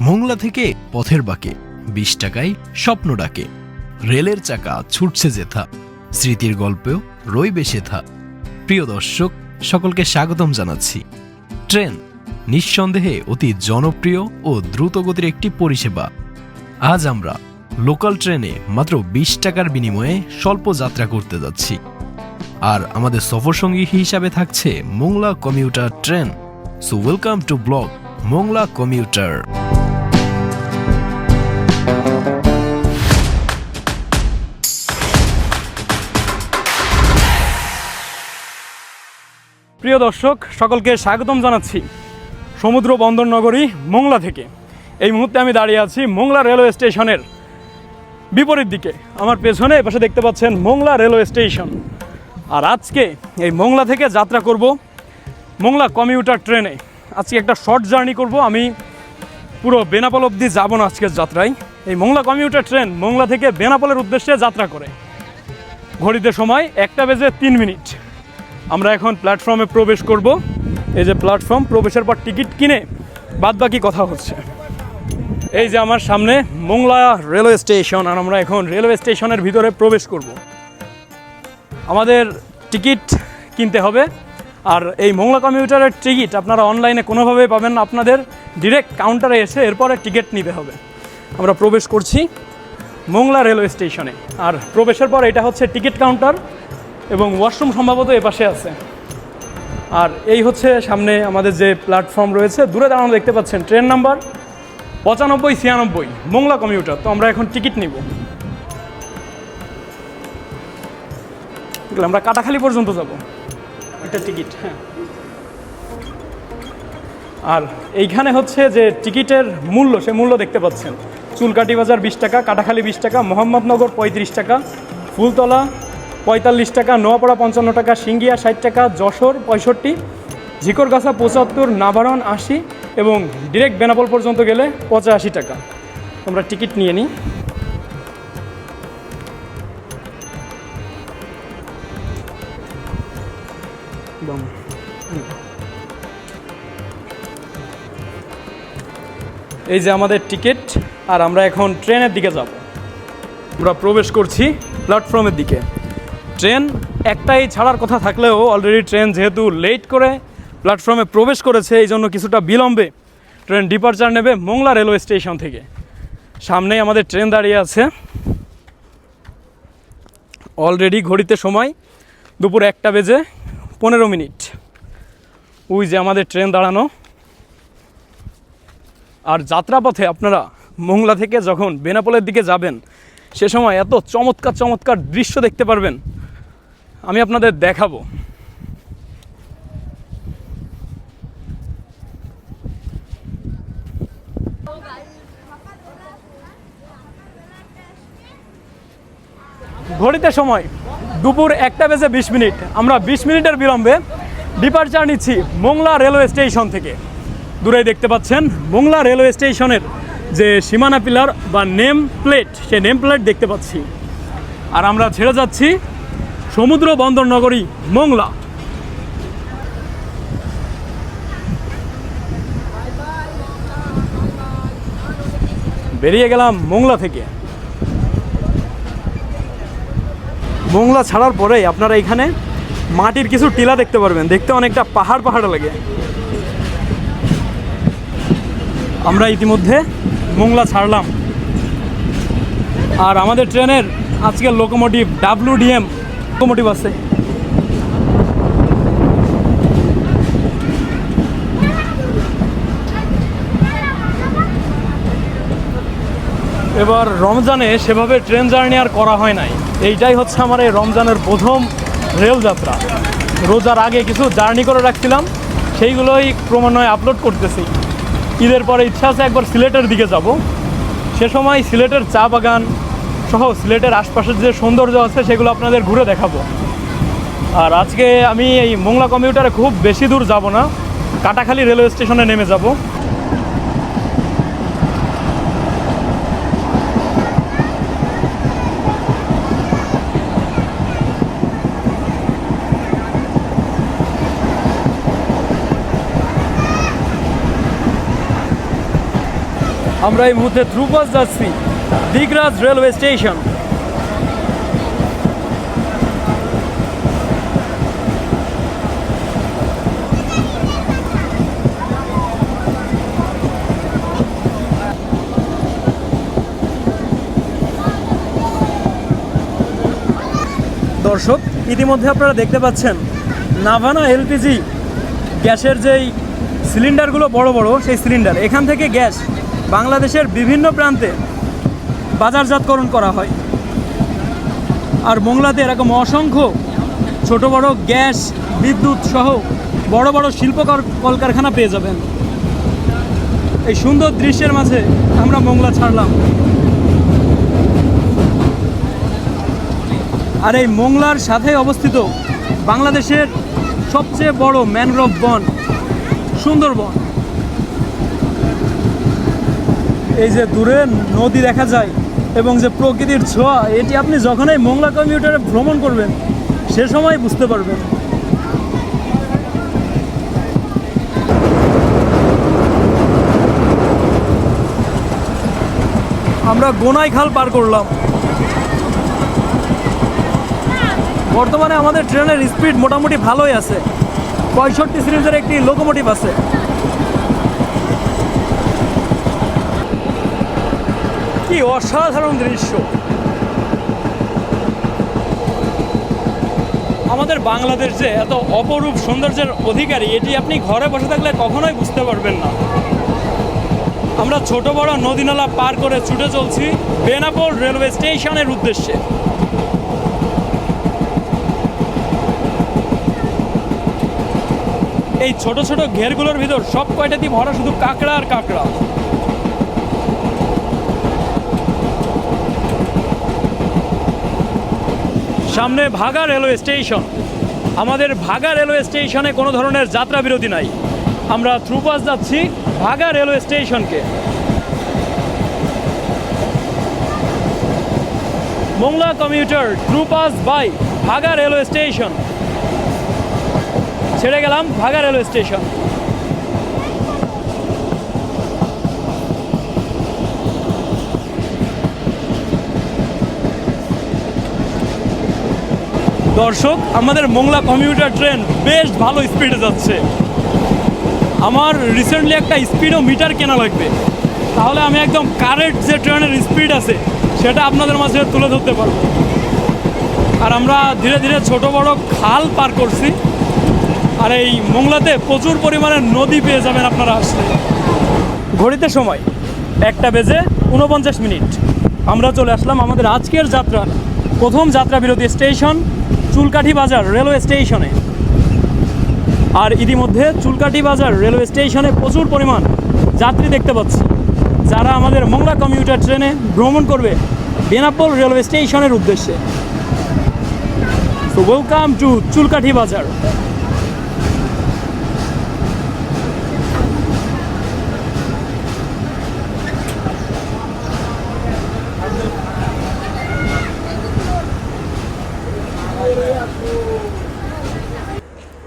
মোংলা থেকে পথের বাঁকে, বিশ টাকায় স্বপ্ন ডাকে। রেলের চাকা ছুটছে যেথা, স্মৃতির গল্পেও রইবে সেথা। প্রিয় দর্শক, সকলকে স্বাগতম জানাচ্ছি। ট্রেন নিঃসন্দেহে অতি জনপ্রিয় ও দ্রুতগতির একটি পরিষেবা। আজ আমরা লোকাল ট্রেনে মাত্র বিশ টাকার বিনিময়ে স্বল্প যাত্রা করতে যাচ্ছি। আর আমাদের সফরসঙ্গী হিসাবে থাকছে Mongla commuter train. So welcome to blog Mongla commuter প্রিয় দর্শক, সকলকে স্বাগতম জানাচ্ছি সমুদ্র বন্দর নগরী মোংলা থেকে। এই মুহূর্তে আমি দাঁড়িয়ে আছি মোংলা রেলওয়ে স্টেশনের বিপরীত দিকে। আমার পেছনে এপাশে দেখতে পাচ্ছেন মোংলা রেলওয়ে স্টেশন। আর আজকে এই মোংলা থেকে যাত্রা করব মোংলা কমিউটার ট্রেনে। আজকে একটা শর্ট জার্নি করব। আমি পুরো বেনাপোল অবধি যাব না আজকের যাত্রায়। এই মোংলা কমিউটার ট্রেন মোংলা থেকে বেনাপোলের উদ্দেশ্যে যাত্রা করে। ঘড়িতে সময় একটা বেজে তিন মিনিট। আমরা এখন প্ল্যাটফর্মে প্রবেশ করব। এই যে প্ল্যাটফর্ম প্রবেশের পর টিকিট কিনে বাদ বাকি কথা হচ্ছে। এই যে আমার সামনে মোংলা রেলওয়ে স্টেশন, আর আমরা এখন রেলওয়ে স্টেশনের ভিতরে প্রবেশ করব। আমাদের টিকিট কিনতে হবে। আর এই মোংলা কমিউটারের টিকিট আপনারা অনলাইনে কোনোভাবেই পাবেন আপনাদের ডিরেক্ট কাউন্টারে এসে এরপরে টিকিট নিতে হবে। আমরা প্রবেশ করছি মোংলা রেলওয়ে স্টেশনে। আর প্রবেশের পর এটা হচ্ছে টিকিট কাউন্টার এবং ওয়াশরুম সম্ভবত এ পাশে আছে। আর এই হচ্ছে সামনে আমাদের যে প্ল্যাটফর্ম রয়েছে, দূরে দাঁড়ানো দেখতে পাচ্ছেন ট্রেন নাম্বার পঁচানব্বই ছিয়ানব্বই, মোংলা কমিউটার তো আমরা এখন টিকিট নিব। আমরা কাটাখালি পর্যন্ত যাব। এটা টিকিট হ্যাঁ। আর এইখানে হচ্ছে যে টিকিটের মূল্য, সে মূল্য দেখতে পাচ্ছেন। চুলকাটি বাজার বিশ টাকা, কাটাখালি বিশ টাকা, মোহাম্মদনগর পঁয়ত্রিশ টাকা, ফুলতলা পঁয়তাল্লিশ টাকা, নোয়াপাড়া পঞ্চান্ন টাকা, সিঙ্গিয়া ষাট টাকা, যশোর পঁয়ষট্টি, ঝিকরগাছা পঁচাত্তর, নাবারণ আশি এবং ডিরেক্ট বেনাপোল পর্যন্ত গেলে পঁচাশি টাকা। আমরা টিকিট নিয়ে নিই। এই যে আমাদের টিকিট, আর আমরা এখন ট্রেনের দিকে যাব। আমরা প্রবেশ করছি প্ল্যাটফর্মের দিকে। ট্রেন একটাই ছাড়ার কথা থাকলেও অলরেডি ট্রেন যেহেতু লেট করে প্ল্যাটফর্মে প্রবেশ করেছে, এই জন্য কিছুটা বিলম্বে ট্রেন ডিপার্চার নেবে মোংলা রেলওয়ে স্টেশন থেকে। সামনেই আমাদের ট্রেন দাঁড়িয়ে আছে। অলরেডি ঘড়িতে সময় দুপুর একটা বেজে পনেরো মিনিট। ওই যে আমাদের ট্রেন দাঁড়ানো। আর যাত্রাপথে আপনারা মোংলা থেকে যখন বেনাপোলের দিকে যাবেন, সে সময় এত চমৎকার চমৎকার দৃশ্য দেখতে পারবেন। আমি আপনাদের দেখাবো। ঘড়িতে সময় দুপুর একটা বেজে বিশ মিনিট। আমরা বিশ মিনিটের বিলম্বে ডিপার্চার নিচ্ছি মোংলা রেলওয়ে স্টেশন থেকে। দূরে দেখতে পাচ্ছেন মোংলা রেলওয়ে স্টেশনের যে সীমানা পিলার বা নেম প্লেট, সেই নেম প্লেট দেখতে পাচ্ছি। আর আমরা ছেড়ে যাচ্ছি সমুদ্র বন্দর নগরী মোংলা। বেরিয়ে গেলাম মোংলা থেকে। মোংলা ছাড়ার পরেই আপনারা এখানে মাটির কিছু টিলা দেখতে পারবেন। দেখতে অনেকটা পাহাড় পাহাড় লাগে। আমরা ইতিমধ্যে মোংলা ছাড়লাম। আর আমাদের ট্রেনের আজকের লোকোমোটিভ ডাব্লিউ ডিএম লোকোমোটিভ আছে। এবার রমজানে সেভাবে ট্রেন জার্নি আর করা হয় নাই। এইটাই হচ্ছে আমার এই রমজানের প্রথম রেল যাত্রা রোজার আগে কিছু জার্নি করে রাখছিলাম, সেইগুলোই ক্রমান্বয়ে আপলোড করতেছি। ঈদের পরে ইচ্ছা আছে একবার সিলেটের দিকে যাব। সে সময় সিলেটের চা বাগান সহ সিলেটের আশপাশের যে সৌন্দর্য আছে সেগুলো আপনাদের ঘুরে দেখাবো। আর আজকে আমি এই মোংলা কম্পিউটারে খুব বেশি দূর যাব না। কাটাখালী রেলওয়ে স্টেশনে নেমে যাব। আমরা এই মুহূর্তে ধ্রুপাস যাচ্ছি, দিগরাজ রেলওয়ে স্টেশন। দর্শক, ইতিমধ্যে আপনারা দেখতে পাচ্ছেন, নাভানা এলপিজি গ্যাসের যেই সিলিন্ডারগুলো বড় বড়, সেই সিলিন্ডার এখান থেকে গ্যাস বাংলাদেশের বিভিন্ন প্রান্তে বাজারজাতকরণ করা হয়। আর মোংলাতে এরকম অসংখ্য ছোট বড় গ্যাস, বিদ্যুৎ সহ বড় বড় শিল্প কলকারখানা পেয়ে যাবেন। এই সুন্দর দৃশ্যের মাঝে আমরা মোংলা ছাড়লাম। আর এই মোংলার সাথে অবস্থিত বাংলাদেশের সবচেয়ে বড় ম্যানগ্রোভ বন, সুন্দরবন। এই যে দূরে নদী দেখা যায় এবং যে প্রকৃতির ছোঁয়া, এটি আপনি যখনই মোংলা কমিউটারে ভ্রমণ করবেন, সে সময় বুঝতে পারবেন। আমরা গোনাই খাল পার করলাম। বর্তমানে আমাদের ট্রেনের স্পিড মোটামুটি ভালোই আছে। পঁয়ষট্টি সিরিজের একটি লোকোমোটিভ আছে। কি অসাধারণ দৃশ্য। আমাদের বাংলাদেশ যে এত অপরূপ সৌন্দর্যের অধিকারী, এটি আপনি ঘরে বসে থাকলে কখনোই বুঝতে পারবেন না। আমরা ছোট বড় নদী নালা পার করে ছুটে চলছি বেনাপোল রেলওয়ে স্টেশনের উদ্দেশ্যে। এই ছোট ছোট ঘেরগুলোর ভিতর সব কয়টাতে ভরা শুধু কাঁকড়া আর কাঁকড়া। সামনে ভাগা রেলওয়ে স্টেশন। আমাদের ভাগা রেলওয়ে স্টেশনে কোনো ধরনের যাত্রা বিরতি নাই। আমরা থ্রুপাস যাচ্ছি Bhaga railway স্টেশনকে। Mongla commuter through pass by Bhaga railway station. ছেড়ে গেলাম ভাগা রেলওয়ে স্টেশন। দর্শক, আমাদের মোংলা কমিউটার ট্রেন বেশ ভালো স্পিডে যাচ্ছে। আমার রিসেন্টলি একটা স্পিডও মিটার কেনা লাগবে। তাহলে আমি একদম কারেক্ট যে ট্রেনের স্পিড আছে, সেটা আপনাদের মাঝে তুলে ধরতে পারব। আর আমরা ধীরে ধীরে ছোট বড় খাল পার করছি। আর এই মোংলাতে প্রচুর পরিমাণে নদী পেয়ে যাবেন আপনারা আসলে ঘড়িতে সময় একটা বেজে উনপঞ্চাশ মিনিট। আমরা চলে আসলাম আমাদের আজকের যাত্রার প্রথম যাত্রা বিরতি স্টেশন। চুলকাঠি বাজার রেলওয়ে স্টেশনে। আর ইতিমধ্যে চুলকাঠি বাজার রেলওয়ে স্টেশনে প্রচুর পরিমাণ যাত্রী দেখতে পাচ্ছি। যারা আমাদের মংলা কমিউটার ট্রেনে ভ্রমণ করবে বেনাপোল রেলওয়ে স্টেশনের উদ্দেশ্যে। তো ওয়েলকাম টু চুলকাঠি বাজার।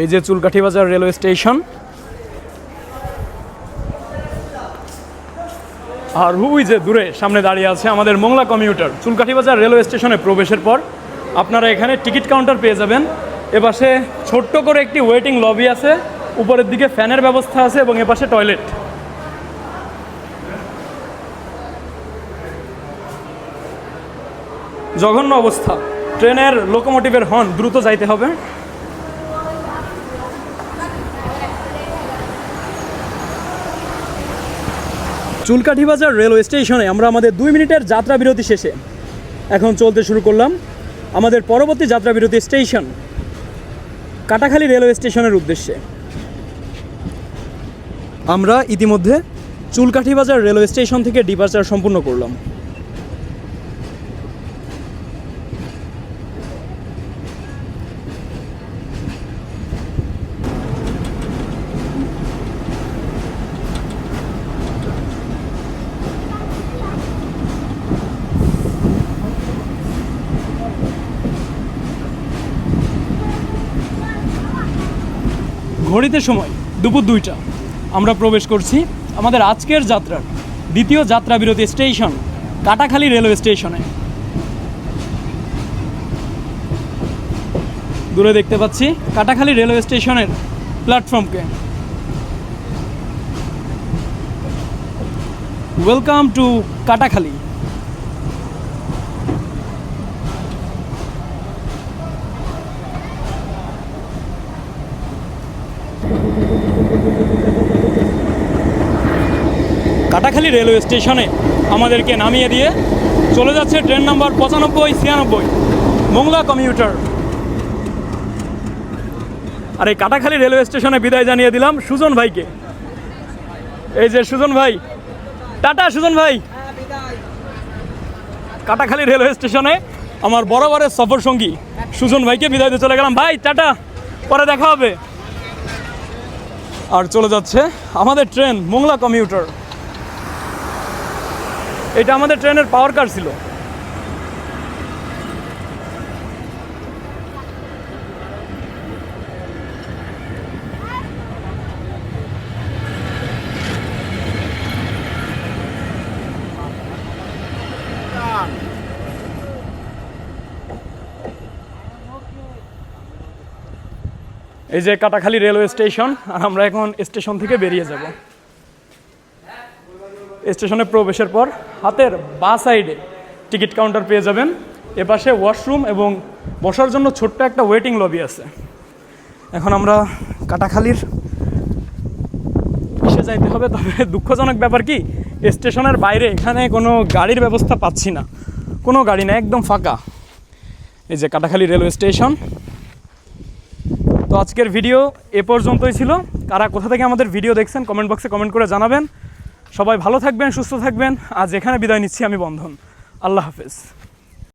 এই যে চুলকাঠি বাজার রেলওয়ে স্টেশন। আর হুই যে দূরে সামনে দাঁড়িয়ে আছে আমাদের মোংলা কমিউটার। চুলকাঠি বাজার রেলওয়ে স্টেশনে প্রবেশের পর আপনারা এখানে টিকিট কাউন্টার পেয়ে যাবেন। এপাশে ছোট্ট করে একটি ওয়েটিং লবি আছে, উপরের দিকে ফ্যানের ব্যবস্থা আছে এবং এপাশে টয়লেট। জঘন্য অবস্থা। ট্রেনের লোকোমোটিভের হর্ন দ্রুত যাইতে হবে। চুলকাঠি বাজার রেলওয়ে স্টেশনে আমরা আমাদের দুই মিনিটের যাত্রা বিরতি শেষে। এখন চলতে শুরু করলাম আমাদের পরবর্তী যাত্রা বিরতি স্টেশন, কাটাখালী রেলওয়ে স্টেশনের উদ্দেশ্যে। আমরা ইতিমধ্যে চুলকাঠি বাজার রেলওয়ে স্টেশন থেকে ডিপার্চার সম্পূর্ণ করলাম। ঘড়িতে সময়, দুপুর দুইটা। আমরা প্রবেশ করছি আমাদের আজকের যাত্রার দ্বিতীয় যাত্রা বিরতি স্টেশন, কাটাখালী রেলওয়ে স্টেশনে। দূরে দেখতে পাচ্ছি কাটাখালী রেলওয়ে স্টেশনের প্ল্যাটফর্মকে। Welcome to Katakhali. রেলওয়ে স্টেশনে আমাদেরকে নামিয়ে দিয়ে চলে যাচ্ছে ট্রেন নাম্বার পঁচানব্বই, ছিয়ানব্বই। মোংলা কমিউটার। আর এই কাটাখালী রেলওয়ে স্টেশনে বিদায় জানিয়ে দিলাম সুজন ভাইকে। এই যে সুজন ভাই। টাটা সুজন ভাই। কাটাখালী রেলওয়ে স্টেশনে আমার বরাবরের সফর সঙ্গী সুজন ভাইকে বিদায় দিয়ে চলে গেলাম। ভাই, টাটা। পরে দেখা হবে। আর চলে যাচ্ছে আমাদের ট্রেন, মোংলা কমিউটার। এটা আমাদের ট্রেনের পাওয়ার কার ছিল। এই যে কাটাখালী রেলওয়ে স্টেশন, আর আমরা এখন স্টেশন থেকে বেরিয়ে যাব। স্টেশনে প্রবেশের পর হাতের বা সাইডে টিকিট কাউন্টার পেয়ে যাবেন। এপাশে ওয়াশরুম এবং বসার জন্য ছোট্ট একটা ওয়েটিং লবি আছে। এখন আমরা কাটাখালির এসে যাইতে হবে? তবে দুঃখজনক ব্যাপার কি, স্টেশনের বাইরে এখানে কোনো গাড়ির ব্যবস্থা পাচ্ছি না। কোনো গাড়ি না, একদম ফাঁকা। এই যে কাটাখালী রেলওয়ে স্টেশন। তো আজকের ভিডিও এ পর্যন্তই ছিল। কারা কোথা থেকে আমাদের ভিডিও দেখছেন, কমেন্ট বক্সে কমেন্ট করে জানাবেন। সবাই ভালো থাকবেন সুস্থ থাকবেন। আজ এখানে বিদায় নিচ্ছি আমি বন্ধন। আল্লাহ হাফেজ।